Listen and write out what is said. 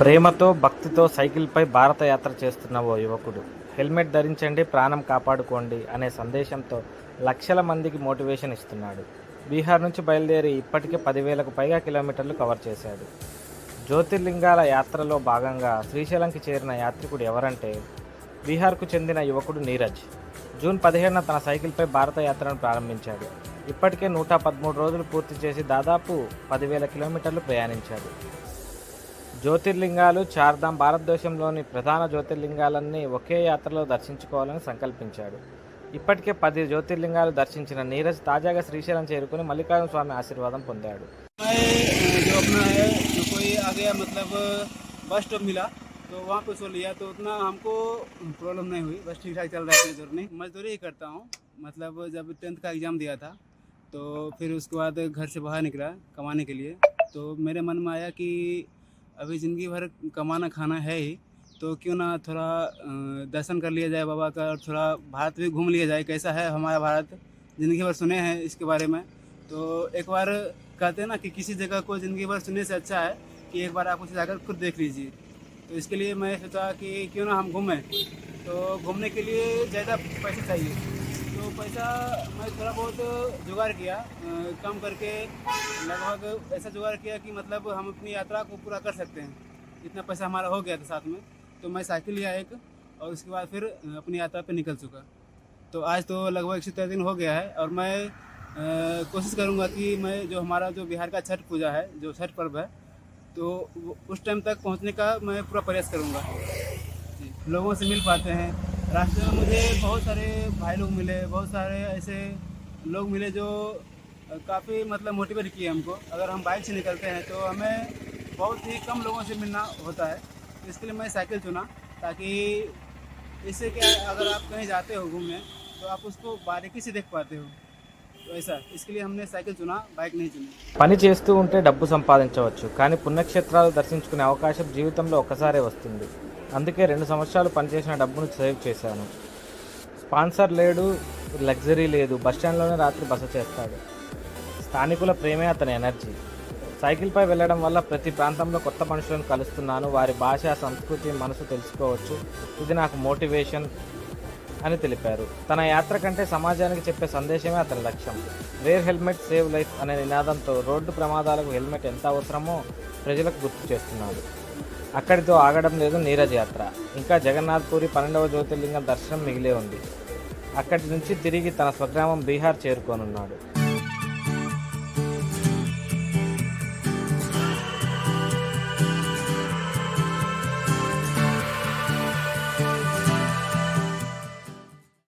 ప్రేమతో భక్తితో సైకిల్పై భారత యాత్ర చేస్తున్న ఓ యువకుడు. హెల్మెట్ ధరించండి ప్రాణం కాపాడుకోండి అనే సందేశంతో లక్షల మందికి మోటివేషన్ ఇస్తున్నాడు. బీహార్ నుంచి బయలుదేరి ఇప్పటికే పదివేలకు పైగా కిలోమీటర్లు కవర్ చేశాడు. జ్యోతిర్లింగాల యాత్రలో భాగంగా శ్రీశైలంకి చేరిన యాత్రికుడు ఎవరంటే బీహార్కు చెందిన యువకుడు నీరజ్. జూన్ పదిహేడున తన సైకిల్పై భారత యాత్రను ప్రారంభించాడు. ఇప్పటికే నూట పదమూడు రోజులు పూర్తి చేసి దాదాపు పదివేల కిలోమీటర్లు ప్రయాణించాడు. జ్యోతిర్లింగాలు చార్ధామ్ భారతదేశంలోని ప్రధాన జ్యోతిర్లింగాలన్నీ ఒకే యాత్రలో దర్శించుకోవాలని సంకల్పించాడు ఇప్పటికే పది జ్యోతిర్లింగాలు దర్శించిన నీరజ్ తాజాగా శ్రీశైలం చేరుకుని మల్లికార్జున స్వామి ఆశీర్వాదం పొందాడు मैं जो अपना है जो कोई आ गया मतलब बस स्टॉप मिला तो वहाँ पे सो लिया तो उतना हमको प्रॉब्लम नहीं हुई बस ठीक ठाक चल रहा है कोई जरूरत नहीं मजदूरी ही करता हूँ मतलब जब टेंथ का एग्ज़ाम दिया था तो फिर उसके बाद घर से बाहर निकला कमाने के लिए तो मेरे मन में आया कि अभी ज़िंदगी भर कमाना खाना है ही तो क्यों ना थोड़ा दर्शन कर लिया जाए बाबा का और थोड़ा भारत भी घूम लिया जाए, कैसा है हमारा भारत? ज़िंदगी भर सुने हैं इसके बारे में। तो एक बार कहते हैं ना कि किसी जगह को ज़िंदगी भर सुनने से अच्छा है कि एक बार आप उसे जाकर खुद देख लीजिए। तो इसके लिए मैं सोचा कि क्यों ना हम घूमें। तो घूमने के लिए ज़्यादा पैसे चाहिए। पैसा मैं थोड़ा बहुत जुगाड़ किया कम करके, लगभग ऐसा जुगाड़ किया कि मतलब हम अपनी यात्रा को पूरा कर सकते हैं। इतना पैसा हमारा हो गया था साथ में तो मैं साइकिल लिया एक, और उसके बाद फिर अपनी यात्रा पे निकल चुका। तो आज तो लगभग एक सौ तेरह दिन हो गया है, और मैं कोशिश करूँगा कि मैं जो हमारा जो बिहार का छठ पूजा है, जो छठ पर्व है तो उस टाइम तक पहुँचने का मैं पूरा प्रयास करूँगा। लोगों से मिल पाते हैं रास्ते में मुझे बहुत सारे भाई लोग मिले बहुत सारे ऐसे लोग मिले जो काफ़ी मतलब मोटिवेट किए हमको अगर हम बाइक से निकलते हैं तो हमें बहुत ही कम लोगों से मिलना होता है तो इसके लिए मैं साइकिल चुना ताकि इससे क्या है, अगर आप कहीं जाते हो घूमने तो आप उसको बारीकी से देख पाते हो तो ऐसा इसके लिए हमने साइकिल चुना बाइक नहीं चुनी పని చేస్తూ ఉంటే డబ్బు సంపాదించవచ్చు కానీ పుణ్యక్షేత్రాలు దర్శించుకునే అవకాశం జీవితంలో ఒక్కసారే వస్తుంది అందుకే రెండు సంవత్సరాలు పనిచేసిన డబ్బును సేవ్ చేశాను. స్పాన్సర్ లేడు లగ్జరీ లేదు. బస్టాండ్లోనే రాత్రి బస చేస్తాడు. స్థానికుల ప్రేమే అతని ఎనర్జీ. సైకిల్పై వెళ్ళడం వల్ల ప్రతి ప్రాంతంలో కొత్త మనుషులను కలుస్తున్నాను. వారి భాష సంస్కృతి మనసు తెలుసుకోవచ్చు. ఇది నాకు మోటివేషన్ అని తెలిపారు. తన యాత్ర కంటే సమాజానికి చెప్పే సందేశమే అతని లక్ష్యం. వేర్ హెల్మెట్ సేవ్ లైఫ్ అనే నినాదంతో రోడ్డు ప్రమాదాలకు హెల్మెట్ ఎంత అవసరమో ప్రజలకు గుర్తు చేస్తున్నాడు. అక్కడితో ఆగడం లేదు నీరజ్ యాత్ర. ఇంకా జగన్నాథ్పూరి పన్నెండవ జ్యోతిర్లింగం దర్శనం మిగిలే ఉంది. అక్కడి నుంచి తిరిగి తన స్వగ్రామం బీహార్ చేరుకోనున్నాడు.